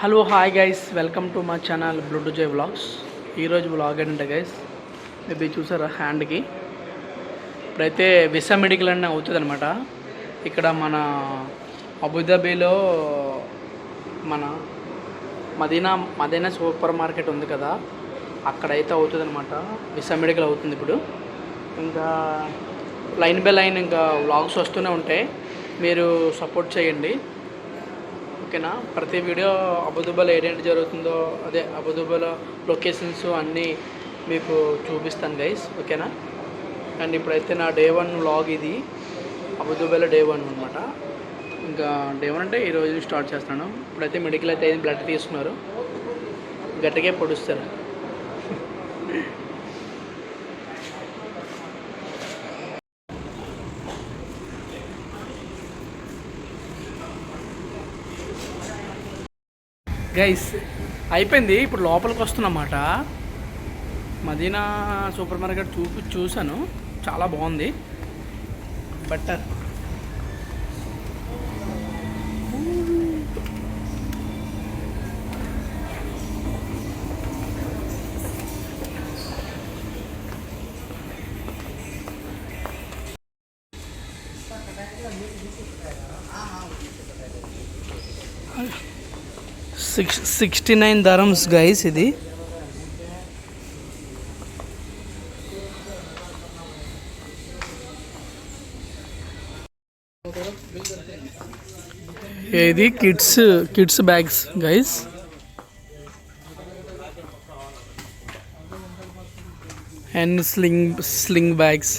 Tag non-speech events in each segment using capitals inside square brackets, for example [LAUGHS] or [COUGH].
Hello hi guys welcome to my channel బ్లూటూ జై vlogs ఈరోజు vlog ఏంటంటే గైస్ మేబీ చూసారా హ్యాండ్కి ఇప్పుడైతే విసా మెడికల్ అని అవుతుంది అనమాట ఇక్కడ మన అబుదాబీలో మన మదీనా మదీనా సూపర్ మార్కెట్ ఉంది కదా. అక్కడైతే అవుతుంది అనమాట విసా మెడికల్ అవుతుంది ఇప్పుడు. ఇంకా లైన్ బై లైన్ ఇంకా వ్లాగ్స్ వస్తూనే ఉంటాయి. మీరు సపోర్ట్ చేయండి. ఓకేనా? ప్రతి వీడియో అబుదుబాలో ఏంటంటే జరుగుతుందో అదే అబుదుబాలో లొకేషన్స్ అన్నీ మీకు చూపిస్తాను గైస్ ఓకేనా? అండ్ ఇప్పుడైతే నా డే వన్ లాగ్ ఇది అబుదుబాలో డే వన్ అనమాట ఇంకా డే వన్ అంటే ఈరోజు స్టార్ట్ చేస్తున్నాను. ఇప్పుడైతే మెడికల్ అయితే బ్లడ్ తీసుకున్నారు. గట్టిగా పొడుస్తారు. గైస్ అయిపోయింది. ఇప్పుడు లోపలికి వస్తున్నమాట. మదీనా సూపర్ మార్కెట్ చూపి చూశాను. చాలా బాగుంది. బెటర్ సిక్స్ సిక్స్టీ నైన్ ధరమ్స్ గైస్ ఇది. ఇది kids kids bags guys and sling sling bags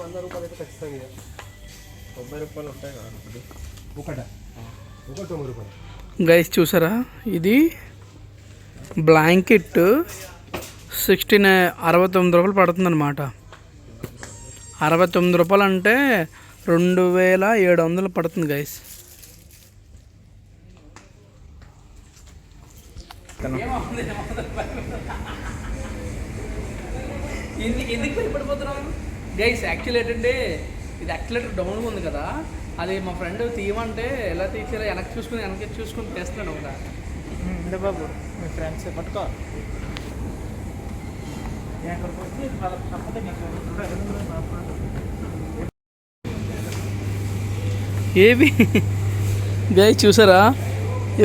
వంద రూపాయలు ఖచ్చితంగా తొంభై రూపాయలు ఉంటాయి గైస్ చూసారా? ఇది బ్లాంకెట్ సిక్స్టీ నైన్ అరవై తొమ్మిది రూపాయలు పడుతుందన్నమాట. అరవై తొమ్మిది రూపాయలు అంటే రెండు వేల ఏడు వందలు పడుతుంది గైస్ ఎందుకు ఎందుకు భయపడిపోతున్నాం గైస్ యాక్చువల్ ఏంటంటే ఇది యాక్చులేటర్ డౌన్గా ఉంది కదా. అది మా ఫ్రెండ్ తీయమంటే ఎలా తీసారో వెనక్కి చూసుకుని వెనక్కి చూసుకుని తీస్తున్నాడు ఒక ఇందే బాబు? మీ ఫ్రెండ్స్ పట్టుకో. ఏవి? గైస్ చూసారా?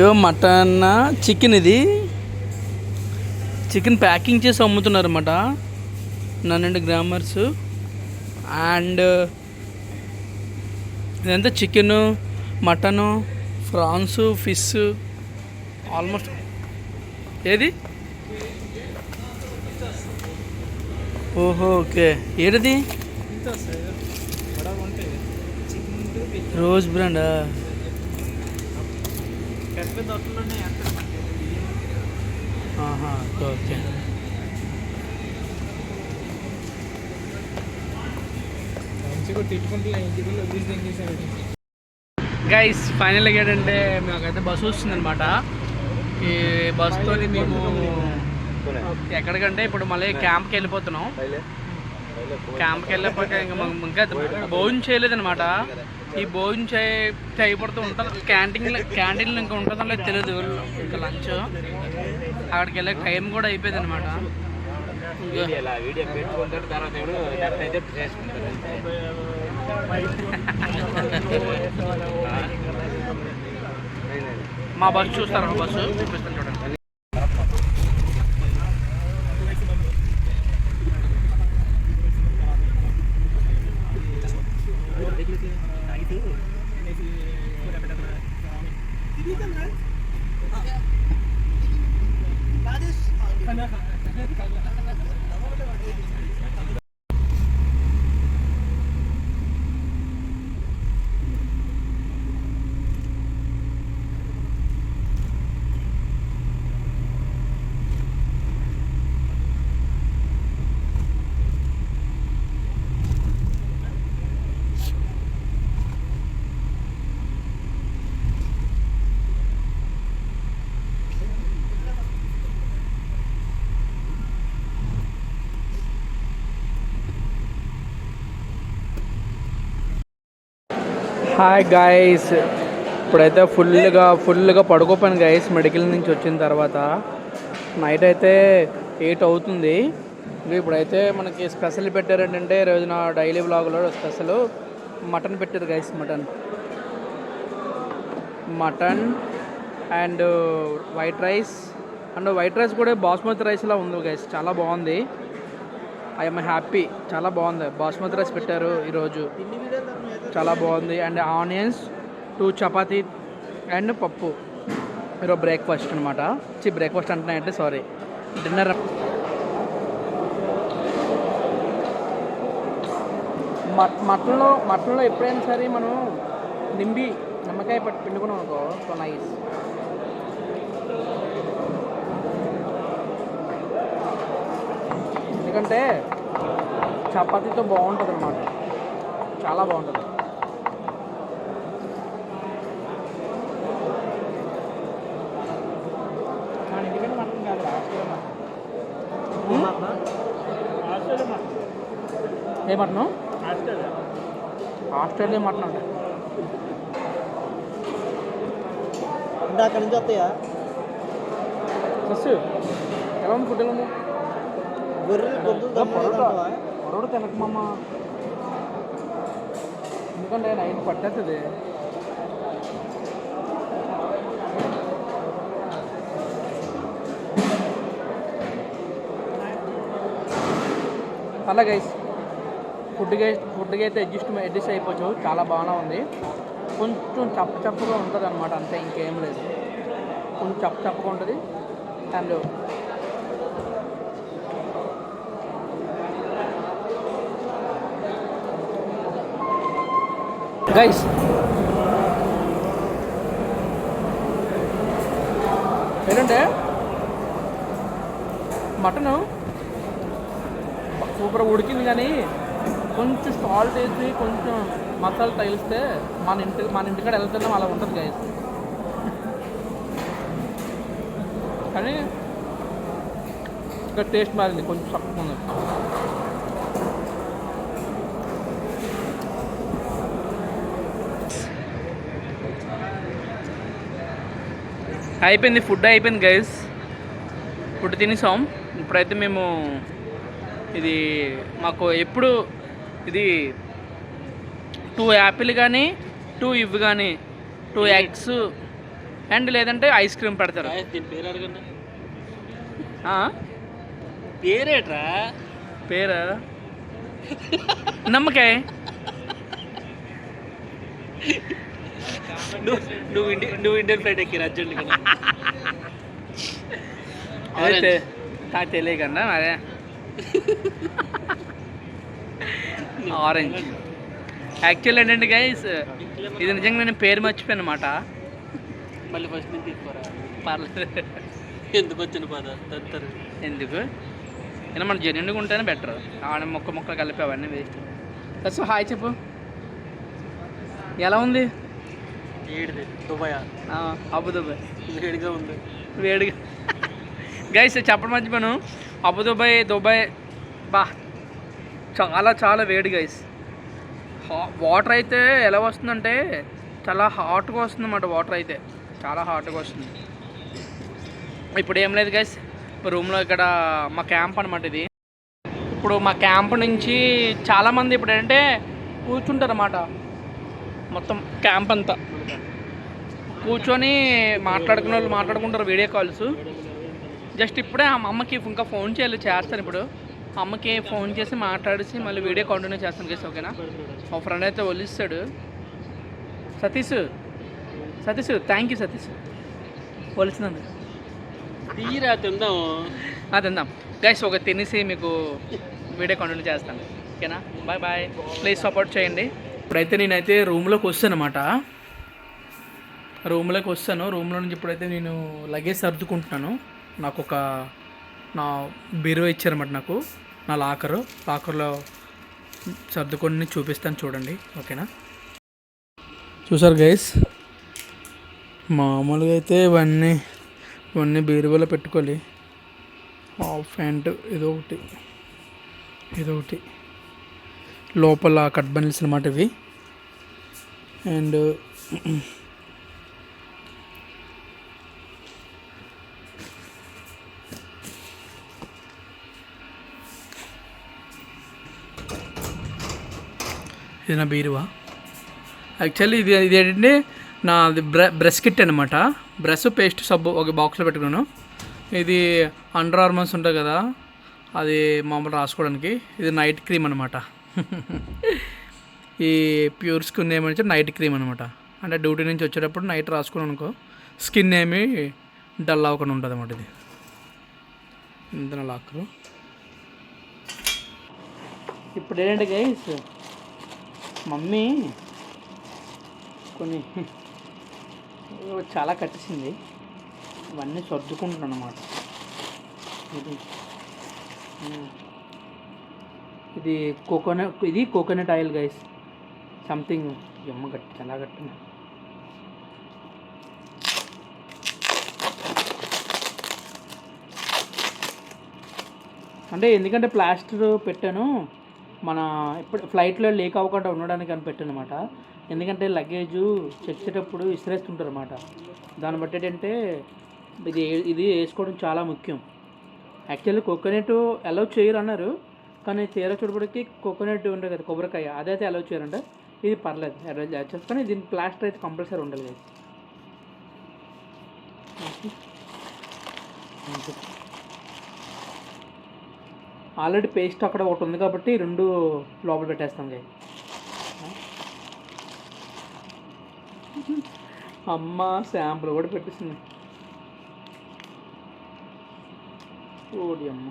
ఏవో మటన్ చికెన్ ఇది. చికెన్ ప్యాకింగ్ చేసి అమ్ముతున్నారు అనమాట నన్నెండు గ్రామర్స్ అండ్ ఇదంతా chicken mutton prawns fish almost ఏది? ఓహో ఓకే. ఏడది రోజ్ బ్రాండా? పెద్ద ఆహా ఓకే. గైస్ ఫైనల్గా ఏంటంటే మాకైతే బస్సు వస్తుందన్నమాట. ఈ బస్సుతో మేము ఎక్కడికంటే ఇప్పుడు మళ్ళీ క్యాంప్కి వెళ్ళిపోతున్నాం. క్యాంప్కి వెళ్ళిపోతే ఇంకా ఇంకా భోజనం చేయలేదనమాట ఈ భోజనం చేయ చేయబడుతూ ఉంటుంది. క్యాంటీన్ క్యాంటీన్లో ఇంకా ఉంటుందో లేదు తెలియదు ఇంకా లంచ్. అక్కడికి వెళ్ళే టైం కూడా అయిపోయింది అనమాట వీడియో తర్వాత [LAUGHS] మా బస్సు చూస్తారు బస్సు? చూపిస్తాను చూడండి. హాయ్ గాయస్ ఇప్పుడైతే ఫుల్గా ఫుల్గా పడుకోపోయాను గైస్ మెడికల్ నుంచి వచ్చిన తర్వాత. నైట్ అయితే ఎయిట్ అవుతుంది. ఇప్పుడైతే మనకి స్పెషల్ పెట్టారు ఏంటంటే ఈరోజు నా డైలీ బ్లాగ్లో స్పెషల్ మటన్ పెట్టారు guys mutton mutton and white rice and white rice కూడా బాస్మతి రైస్లా ఉంది గైస్ చాలా బాగుంది. ఐఎమ్ హ్యాపీ చాలా బాగుంది. బాస్మతి రైస్ పెట్టారు ఈరోజు. చాలా బాగుంది. And onions two chapati and పప్పు. మీరు బ్రేక్ఫాస్ట్ అనమాట చి బ్రేక్ఫాస్ట్ అంటున్నాయంటే సారీ డిన్నర్ మటన్లో మటన్లో ఎప్పుడైనా సరే మనం నింబి నిమ్మకాయ పట్టు పిండుకున్నాం అనుకో. సో నైస్ ఎందుకంటే చపాతీతో బాగుంటుంది. అనమాట చాలా బాగుంటుంది ఏ మటను? ఆస్ట్రేలియా మటన్ అంటే. అంటే అక్కడి నుంచి వస్తాయా? ఎలా ఉంది ఫుడ్ ఎలా ఉంది? గొర్రెలు పొరడు తినకమమ్మ ఎందుకంటే నైట్ పట్టేస్తుంది అలా గైస్ ఫుడ్కి ఫుడ్కి అయితే అడ్జస్ట్ అడ్జస్ట్ అయిపోవచ్చు. చాలా బాగానే ఉంది. కొంచెం చప్ప చప్పగా ఉంటుంది అనమాట అంతే ఇంకేం లేదు. కొంచెం చప్ప చప్పగా ఉంటుంది. అండ్ గైస్ ఏంటంటే? మటను సూపర్ ఉడికింది కానీ కొంచెం సాల్ట్ వేసి కొంచెం మసాలా తగిలిస్తే మన ఇంటి మన ఇంటికాడ వెళ్తున్నాం అలా ఉంటుంది గైస్ కానీ ఇక్కడ టేస్ట్ మారింది కొంచెం తక్కువ ఉంది. అయిపోయింది ఫుడ్ అయిపోయింది గైస్ ఫుడ్ తినేసాం. ఇప్పుడైతే మేము ఇది మాకు ఎప్పుడు ఇది టూ యాపిల్ కానీ టూ ఇవి కానీ టూ ఎగ్స్ అండ్ లేదంటే ఐస్ క్రీమ్ పెడతారు? పేరేట్రా? పేరు? నమ్మకాయ. [LAUGHS] నువ్వు నువ్వు ఇండి నువ్వు ఇండియన్ ఫ్లైట్ ఎక్కి అర్జెంట్ అయితే నాకు తెలియకుండా అదే ఆరెంజ్ యాక్చువల్ ఏంటంటే గైస్ ఇది నిజంగా నేను పేరు మర్చిపోయాను అనమాట మళ్ళీ ఫస్ట్ నుంచి తీసుకోరా? పర్లేదు. ఎందుకు వచ్చిన పద ఎందుకు? అయినా మన జెన్యున్గా ఉంటేనే బెటర్ ఆడ మొక్క మొక్క కలిపి అవన్నీ వేస్ట్ సో హాయ్ చెప్పు. ఎలా ఉంది? ఏడిది దుబాయ్. అబుదుబాయ్ వేడిగా ఉంది. వేడిగా. గైస్ చెప్పడం మర్చిపోయాను. అబుదుబాయ్ దుబాయ్. బా చాలా చాలా వేడి గైస్ వాటర్ అయితే ఎలా వస్తుందంటే చాలా హాట్గా వస్తుంది అన్నమాట వాటర్ అయితే. చాలా హాట్గా వస్తుంది. ఇప్పుడు ఏం లేదు గైస్ రూమ్లో ఇక్కడ మా క్యాంప్ అనమాట ఇది. ఇప్పుడు మా క్యాంప్ నుంచి చాలామంది ఇప్పుడు ఏంటంటే కూర్చుంటారు అన్నమాట మొత్తం క్యాంప్ అంతా. కూర్చొని మాట్లాడుకునే వాళ్ళు మాట్లాడుకుంటారు వీడియో కాల్స్. జస్ట్ ఇప్పుడే ఆ అమ్మకి ఇంకా ఫోన్ చేయాలి చేస్తాను ఇప్పుడు. అమ్మకి ఫోన్ చేసి మాట్లాడేసి మళ్ళీ వీడియో కంటిన్యూ చేస్తాను కేసు ఓకేనా మా ఫ్రెండ్ అయితే ఒలిస్తాడు సతీష్ సతీష్ థ్యాంక్ యూ సతీష్. ఒలిసినందుకు తీరా తిందాం. అది తిందాం. గైస్ ఒక తినేసి మీకు వీడియో కంటిన్యూ చేస్తాను. ఓకేనా బాయ్ బాయ్ ప్లీజ్ సపోర్ట్ చేయండి. ఇప్పుడైతే నేనైతే రూమ్లోకి వస్తాను అనమాట రూమ్లోకి వస్తాను. రూమ్లో నుంచి ఇప్పుడైతే నేను లగేజ్ సర్దుకుంటున్నాను. నాకు ఒక నా బీరువా ఇచ్చారన్నమాట నాకు. నా లాకరు. లాకర్లో సర్దుకొని చూపిస్తాను చూడండి. ఓకేనా? చూసారు గైస్? మామూలుగా అయితే ఇవన్నీ ఇవన్నీ బీరువాలో పెట్టుకోవాలి. హాఫ్ ప్యాంట్ ఏదో ఒకటి. ఏదో ఒకటి. లోపల కట్ బనిల్స్ అనమాట ఇవి. అండ్ ఇది నా బీరువా? యాక్చువల్లీ ఇది ఇది ఏంటంటే నా బ్ర బ్రష్ కిట్ అనమాట బ్రష్ పేస్ట్ సబ్బు ఒక బాక్స్లో పెట్టుకున్నాను. ఇది అండర్ ఆర్మన్స్ ఉంటుంది కదా అది మామూలు రాసుకోవడానికి. ఇది నైట్ క్రీమ్ అనమాట ఈ ప్యూర్ స్కిన్ ఏమంటే నైట్ క్రీమ్ అనమాట అంటే డ్యూటీ నుంచి వచ్చేటప్పుడు నైట్ రాసుకున్నాను అనుకో స్కిన్ ఏమి డల్ అవ్వకుండా ఉంటుంది అనమాట ఇది. ఇంత లాకరు ఇప్పుడు ఏంటంటే గైస్ మమ్మీ. కొన్ని చాలా కట్టేసింది. ఇవన్నీ సర్దుకుంటున్నాను అనమాట ఇది ఇది కోకోనట్ ఇది కోకోనట్ ఆయిల్ గైస్ సంథింగ్ ఎమ్మ గట్టి చాలా కట్టిన అంటే ఎందుకంటే ప్లాస్టర్ పెట్టాను. మన ఇప్పుడు ఫ్లైట్లో లీక్ అవ్వకుండా ఉండడానికి అని పెట్టనమాట. ఎందుకంటే లగేజ్ చెక్ విసిరేస్తుంటారు అనమాట దాన్ని బట్టి ఏంటంటే ఇది ఇది వేసుకోవడం చాలా ముఖ్యం. యాక్చువల్లీ కోకోనట్ అలౌ చేయరు అన్నారు కానీ తీర చూడబడికి కోకోనట్ ఉంటుంది కదా కొబ్బరికాయ అదైతే అలౌ చేయరంట. ఇది పర్లేదు అరేంజ్ చేస్తారు కానీ దీని ప్లాస్టర్ అయితే కంపల్సరీ ఉండాలి కదా. ఆల్రెడీ పేస్ట్ అక్కడ ఒకటి ఉంది కాబట్టి రెండు లోపల పెట్టేస్తాం కదా అమ్మ శాంపుల్ కూడా పెట్టేసింది. ఓడి అమ్మ.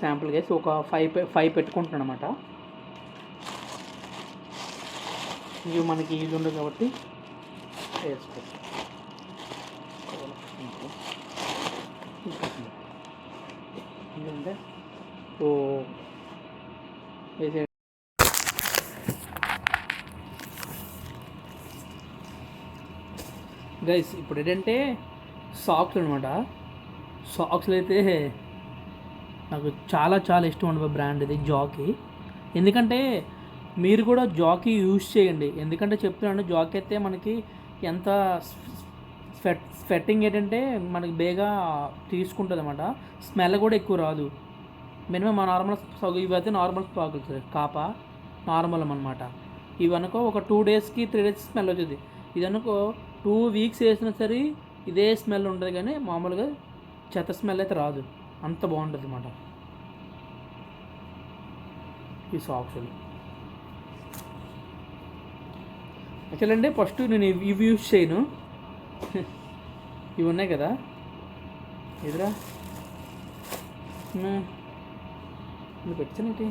శాంపుల్ గేసి ఒక ఫైవ్ ఫైవ్ పెట్టుకుంటున్నాను అనమాట ఇవి మనకి ఈజీ ఉండదు కాబట్టి వేసుకో. అంటే సో వేసే గైస్ ఇప్పుడు ఏంటంటే సాక్స్ అనమాట సాక్స్లు అయితే నాకు చాలా చాలా ఇష్టం ఉండే బ్రాండ్ ఇది జాకీ ఎందుకంటే మీరు కూడా జాకీ యూజ్ చేయండి. ఎందుకంటే చెప్తున్నాను జాకీ అయితే మనకి ఎంత స్వెట్ స్వెట్టింగ్ ఏంటంటే మనకి బేగా తీసుకుంటుంది అనమాట స్మెల్ కూడా ఎక్కువ రాదు. మినిమం మా నార్మల్ ఇవి అయితే నార్మల్ స్పాకులు సార్ కాప నార్మల్ అనమాట ఇవి అనుకో ఒక టూ డేస్కి త్రీ డేస్ స్మెల్ వచ్చేది. ఇది అనుకో టూ వీక్స్ వేసినా సరే ఇదే స్మెల్ ఉంటుంది కానీ మామూలుగా చెత్త స్మెల్ అయితే రాదు. అంత బాగుంటుంది అనమాట ఈ సాక్సులు. యాక్చువల్ అంటే ఫస్ట్ నేను ఇవి ఇవి యూజ్ చేయను. [LAUGHS] ఇవి ఉన్నాయి కదా? ఎదురా నువ్వు పెట్టానంటే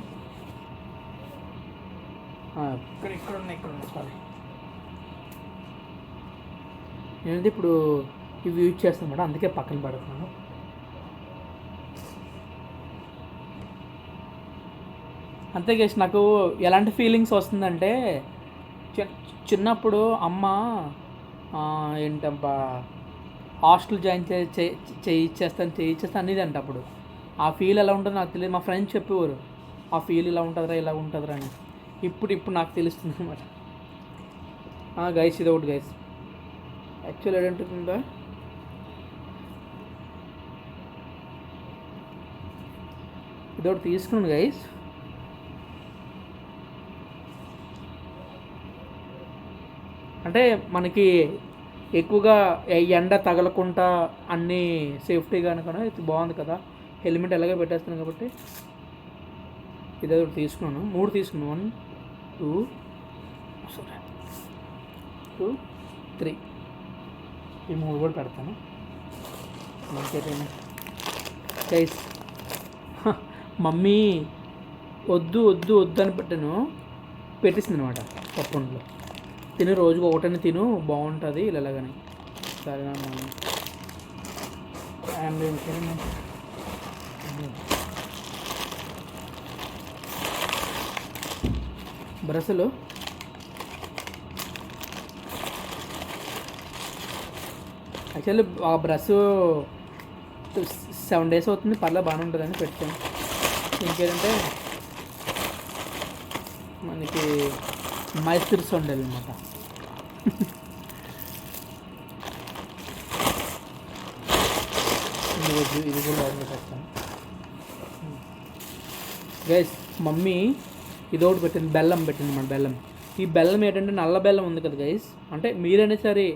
ఇక్కడ ఇక్కడ ఉన్నాయి ఇక్కడ ఉన్నాయి సారీ నేనైతే ఇప్పుడు ఇవి యూజ్ చేస్తాను మేడం అందుకే పక్కన పడుతున్నాను. అంతే గేష్ నాకు ఎలాంటి ఫీలింగ్స్ వస్తుందంటే చి- చిన్నప్పుడు అమ్మ ఏంటబ్బా హాస్టల్ జాయిన్ చే చేయిచ్చేస్తాను చేయిచ్చేస్తాను అనేది అంట అప్పుడు. ఆ ఫీల్ ఎలా ఉంటుందో నాకు తెలియదు. మా ఫ్రెండ్స్ చెప్పేవారు ఆ ఫీల్ ఇలా ఉంటుందిరా ఇలా ఉంటుందిరా అని. ఇప్పుడు ఇప్పుడు నాకు తెలుస్తుంది అనమాట గైస్ ఇది ఒకటి గైస్ యాక్చువల్ ఏంటంటుందా ఇది ఒకటి తీసుకున్నాను గైస్ అంటే మనకి ఎక్కువగా ఎండ తగలకుండా అన్నీ సేఫ్టీగా అనుకున్నా ఇది బాగుంది కదా. హెల్మెట్ ఎలాగో పెట్టేస్తున్నాను కాబట్టి ఇదే ఒకటి తీసుకున్నాను. మూడు తీసుకున్నాను. వన్ టూ సరే టూ త్రీ. ఈ మూడు కూడా పెడతాను. ఇంకేదైనా గైస్ మమ్మీ వద్దు వద్దు వద్దు అని పెట్టాను. పెట్టేసింది అనమాట పప్పుండలో తిని రోజుకు ఒకటని తిను బాగుంటుంది ఇలాగని. సరేనా అండ్ యాక్చువల్లీ ఆ బ్రష్ సెవెన్ డేస్ అవుతుంది పర్లేదు బాగానే ఉంటుందని పెట్టాను. ఇంకేంటంటే మనకి మైసూర్ సొండలు అనమాట ఇది ఇది కూడా ఆర్డర్ పెట్టేస్తాను గైస్ మమ్మీ ఇది ఒకటి పెట్టింది బెల్లం పెట్టింది మన బెల్లం. ఈ బెల్లం ఏంటంటే నల్ల బెల్లం ఉంది కదా గైస్ అంటే మీరైనా సరే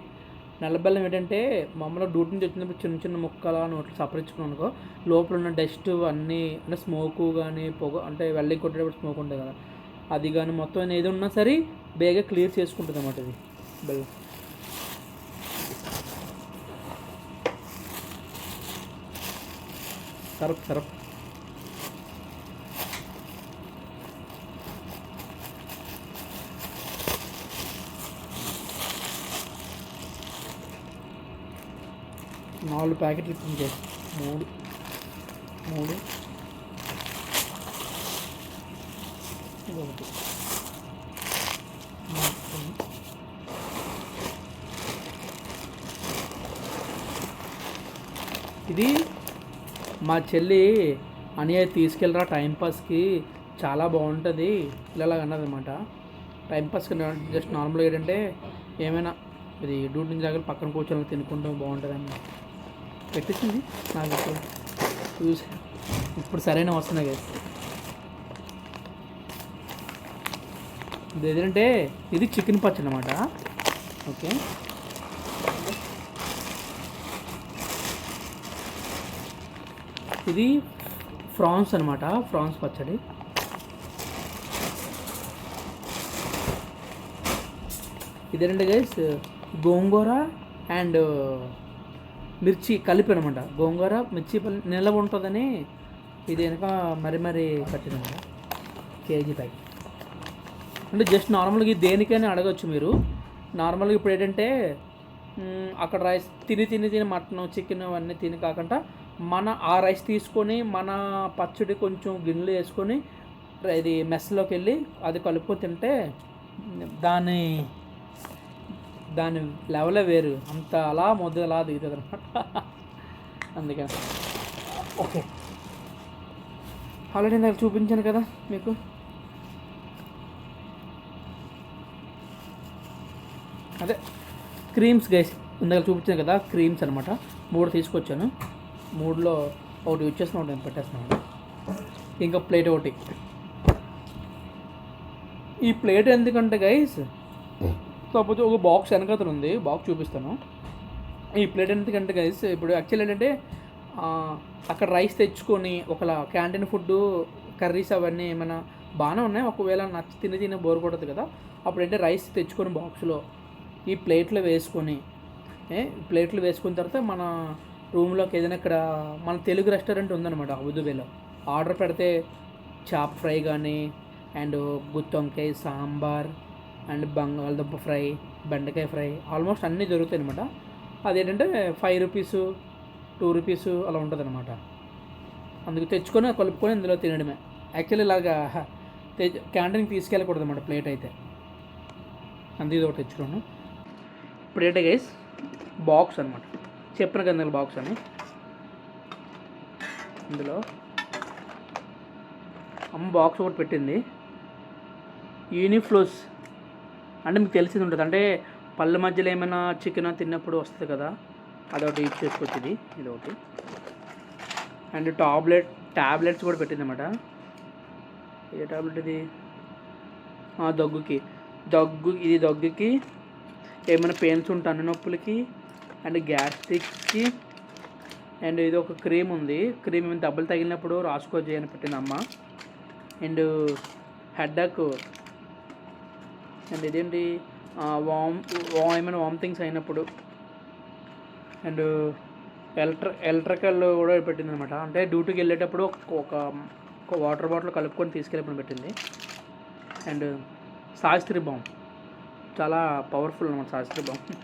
నల్ల బెల్లం ఏంటంటే మామూలుగా డ్యూటీ నుంచి వచ్చినప్పుడు చిన్న చిన్న ముక్కలు నోట్లు సపరించుకున్నాను అనుకో లోపల ఉన్న డస్ట్ అన్నీ అంటే స్మోకు కానీ పొగ అంటే వెళ్ళి కొట్టేటప్పుడు స్మోక్ ఉంటుంది కదా. అది కానీ మొత్తం ఏది ఉన్నా సరే బేగా క్లియర్ చేసుకుంటుంది అన్నమాట ఇది. బెల్లం సరప్ సరప్. నాలుగు ప్యాకెట్లు ఇచ్చింది మూడు. మూడు. ఇది ఒకటి ఇది మా చెల్లి అనియ తీసుకెళ్ళరా టైంపాస్కి చాలా బాగుంటుంది. ఇలా అన్నదనమాట టైంపాస్కి జస్ట్ నార్మల్గా ఏంటంటే ఏమైనా ఇది డ్యూటీ నుంచి దగ్గర పక్కన కూర్చొని తినుకుంటాం బాగుంటుందని. అన్న పెట్టించింది నాకు చూసి. ఇప్పుడు సరైన వస్తున్నాయి కదా ఇది ఏంటంటే ఇది చికెన్ పచ్చడి అనమాట ఓకే. ఇది ఫ్రాన్స్ అనమాట ఫ్రాన్స్ పచ్చడి. ఇదేంటంటే గైస్ గోంగూర అండ్ మిర్చి కలిపి అనమాట గోంగూర మిర్చి పల్లి నిల్వ ఉంటుందని ఇది వెనక మరి మరి కట్టినమాట కేజీ ప్యాకెట్. అంటే జస్ట్ నార్మల్గా ఇది దేనికైనా అడగచ్చు మీరు. నార్మల్గా ఇప్పుడు ఏంటంటే అక్కడ రైస్ తిని తిని తిని మటన్ చికెన్ అవన్నీ తిని కాకుండా మన ఆ రైస్ తీసుకొని మన పచ్చడి కొంచెం గిన్నెలు వేసుకొని ఇది మెస్లోకి వెళ్ళి అది కలుపుకొని తింటే దాని దాని లెవెలే వేరు. అంత అలా ముద్ద అలా దిగుతుంది అనమాట [LAUGHS] అందుకని ఓకే. ఆల్రెడీ నాకు చూపించాను కదా మీకు. అదే క్రీమ్స్ గైస్ ఇందాక చూపించాను కదా క్రీమ్స్ అనమాట మూడు తీసుకొచ్చాను. మూడులో ఒకటి యూజ్ ఒకటి నేను పెట్టేస్తున్నాను ఇంకా ప్లేట్ ఒకటి. ఈ ప్లేట్ ఎందుకంటే గైస్ కాకపోతే ఒక బాక్స్ వెనకతలు ఉంది బాక్స్ చూపిస్తాను. ఈ ప్లేట్ ఎందుకంటే గైస్ ఇప్పుడు యాక్చువల్ ఏంటంటే అక్కడ రైస్ తెచ్చుకొని ఒకలా క్యాంటీన్ ఫుడ్ కర్రీస్ అవన్నీ ఏమైనా బాగానే ఉన్నాయి. ఒకవేళ నచ్చి తిని తిని బోర్ కొడదు కదా. అప్పుడు ఏంటంటే రైస్ తెచ్చుకొని బాక్స్లో ఈ ప్లేట్లు వేసుకొని ఏ ప్లేట్లు వేసుకున్న తర్వాత మన రూమ్లోకి ఏదైనా ఇక్కడ మన తెలుగు రెస్టారెంట్ ఉందన్నమాట అబుదుబేలో ఆర్డర్ పెడితే చాప్ ఫ్రై కానీ అండ్ గుత్తొంకాయ సాంబార్ అండ్ బంగాళదుంప ఫ్రై బెండకాయ ఫ్రై ఆల్మోస్ట్ అన్నీ దొరుకుతాయి అనమాట అదేంటంటే ఫైవ్ రూపీస్ టూ రూపీస్ అలా ఉంటుంది అనమాట అందుకు తెచ్చుకొని కలుపుకొని ఇందులో తినడమే. యాక్చువల్లీ ఇలాగా క్యాంటీన్కి తీసుకెళ్ళకూడదు అనమాట ప్లేట్ అయితే. అందుకే ఇది ఒకటి తెచ్చుకున్నాను. ఇప్పుడు ఏంటంటే గైస్ బాక్స్ అనమాట చెప్పిన కదా బాక్స్ అని. ఇందులో అమ్మ బాక్స్ ఒకటి పెట్టింది. యూనిఫ్లోస్ అంటే మీకు తెలిసింది ఉంటుంది. అంటే పళ్ళ మధ్యలో ఏమైనా చికెన్ తిన్నప్పుడు వస్తుంది కదా అదొకటి యూజ్ చేసుకోవచ్చు ఇది ఇది ఒకటి అండ్ టాబ్లెట్ ట్యాబ్లెట్స్ కూడా పెట్టింది అనమాట ఏ టాబ్లెట్ ఇది? దగ్గుకి. దగ్గు ఇది దగ్గుకి ఏమైనా పెయిన్స్ ఉంటే అన్ని నొప్పులకి అండ్ గ్యాస్ట్రిక్కి అండ్ ఇది ఒక క్రీమ్ ఉంది. క్రీమ్ ఏమైనా దెబ్బలు తగిలినప్పుడు రాసుకోవచ్చు అని పెట్టింది అమ్మ. అండ్ హెడ్డక్ అండ్ ఇదేంటి? వామ్ వామ్ ఏమైనా వామిటింగ్స్ అయినప్పుడు అండ్ ఎలక్ట్ర ఎలక్ట్రికల్ కూడా పెట్టింది అనమాట అంటే డ్యూటీకి వెళ్ళేటప్పుడు ఒక- వాటర్ బాటిల్ కలుపుకొని తీసుకెళ్ళినప్పుడు పెట్టింది. And Shastri balm. చాలా పవర్ఫుల్ అనమాట శాస్త్రి బాంబు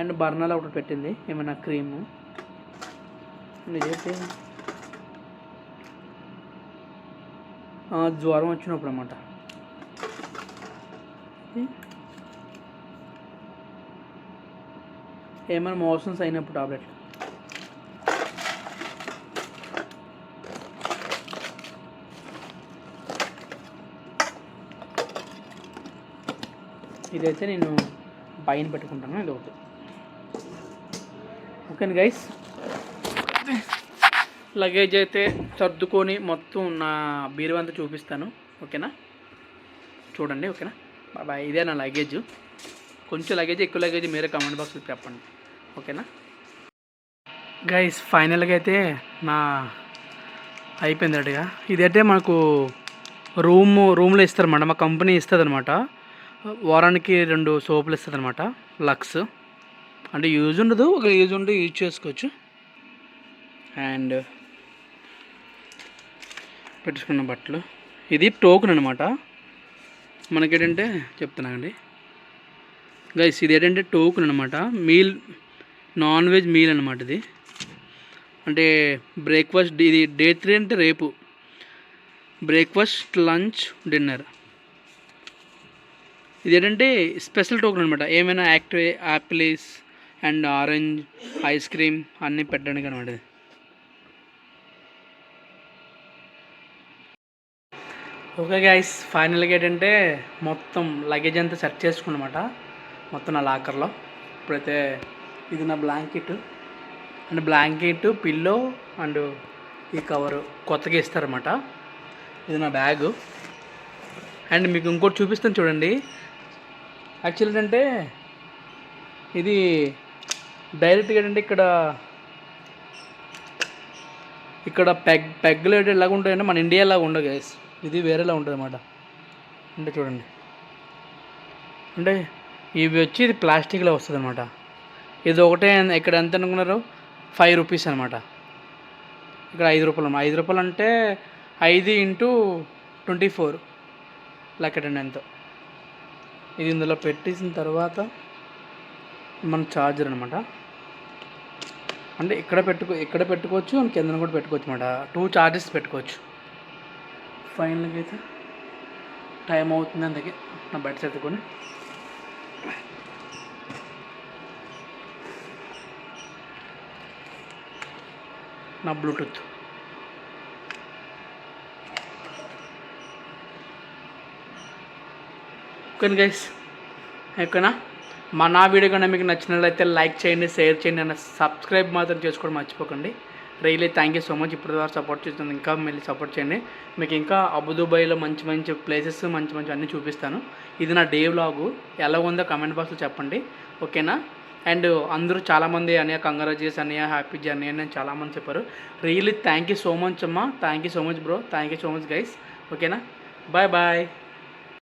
అండ్ బర్నల్ ఒకటి పెట్టింది ఏమైనా క్రీము. నిజైతే జ్వరం వచ్చినప్పుడు అనమాట ఏమైనా మోషన్స్ అయినప్పుడు టాబ్లెట్ ఇదైతే నేను పైన పెట్టుకుంటాను ఇది ఒకటి ఓకే గైస్. లగేజ్ అయితే సర్దుకొని మొత్తం నా బీరువంతా చూపిస్తాను ఓకేనా? చూడండి ఓకేనా? బాబా ఇదే నా లగేజ్. కొంచెం లగేజ్ ఎక్కువ లగేజ్ మీరే కామెంట్ బాక్స్లో చెప్పండి ఓకేనా? గైస్ ఫైనల్గా అయితే నా అయిపోయింది అడిగా ఇదైతే మనకు రూమ్ రూమ్లో ఇస్తారన్నమాట మా కంపెనీ ఇస్తుంది అనమాట వారానికి రెండు సోపులు ఇస్తుంది అనమాట లక్స్. అంటే యూజ్ ఉండదు ఒక యూజ్ ఉంటే యూజ్ చేసుకోవచ్చు. అండ్ పెట్టుకున్న బట్టలు. ఇది టోకెన్ అనమాట మనకేంటంటే చెప్తున్నానండి. గైస్ ఇది ఏంటంటే టోకెన్ అనమాట మీల్ నాన్ వెజ్ మీల్ అనమాట ఇది. అంటే బ్రేక్ఫాస్ట్ ఇది డే త్రీ అంటే రేపు. బ్రేక్ఫాస్ట్ లంచ్ డిన్నర్ ఇది ఏంటంటే స్పెషల్ టోకెన్ అనమాట ఏమైనా active apples and orange ice cream అన్నీ పెట్టడానికి అనమాట ఓకే గైస్ ఫైనల్గా ఏంటంటే మొత్తం లగేజ్ అంతా సెట్ చేసుకున్నమాట. మొత్తం నా లాకర్లో. ఇప్పుడైతే ఇది నా blanket and blanket pillow and ఈ కవరు కొత్తగా ఇస్తారన్నమాట. ఇది నా బ్యాగు అండ్ మీకు ఇంకోటి చూపిస్తాను చూడండి. యాక్చువల్ ఏంటంటే ఇది డైరెక్ట్గా ఏంటంటే ఇక్కడ ఇక్కడ పెగ్ పెగ్గులు ఏంటి ఎలాగ ఉంటాయంటే మన ఇండియా లాగా ఉండవు గైస్ ఇది వేరేలా ఉంటుంది అన్నమాట. అంటే చూడండి. అంటే ఇవి వచ్చి ఇది ప్లాస్టిక్లో వస్తుంది అనమాట ఇది ఒకటే ఇక్కడ ఎంత అనుకున్నారు? ఫైవ్ రూపీస్ అనమాట ఇక్కడ ఐదు రూపాయలు ఐదు రూపాయలు అంటే ఐదు ఇంటూ ట్వంటీ ఫోర్ లెక్కడండి ఎంతో ఇది ఇందులో పెట్టేసిన తర్వాత మన ఛార్జర్ అనమాట అంటే ఇక్కడ పెట్టుకో ఇక్కడ పెట్టుకోవచ్చు అండ్ కింద కూడా పెట్టుకోవచ్చు అనమాట టూ ఛార్జెస్ పెట్టుకోవచ్చు. ఫైనల్గా అయితే టైం అవుతుంది అందుకే నా బయట చదువుకొని నా బ్లూటూత్ ఓకే గైస్ ఓకేనా? మా నా వీడియో కన్నా మీకు నచ్చినట్లయితే లైక్ చేయండి షేర్ చేయండి అన్న సబ్స్క్రైబ్ మాత్రం చేసుకోవడం మర్చిపోకండి. Really thank you so much ఇప్పుడు ద్వారా సపోర్ట్ చేస్తుంది ఇంకా మళ్ళీ సపోర్ట్ చేయండి. మీకు ఇంకా అబుదుబాయ్లో మంచి మంచి ప్లేసెస్ మంచి మంచి అన్నీ చూపిస్తాను. ఇది నా డే వ్లాగు ఎలా ఉందో కమెంట్ బాక్స్లో చెప్పండి. ఓకేనా? అండ్ అందరూ చాలామంది అన్నయ్య కంగ్రాచులేస్ అన్నయ్య హ్యాపీ జర్నీ అని చాలామంది చెప్పారు. Really thank you so much అమ్మా. Thank you so much bro thank you so much guys ఓకేనా? Bye bye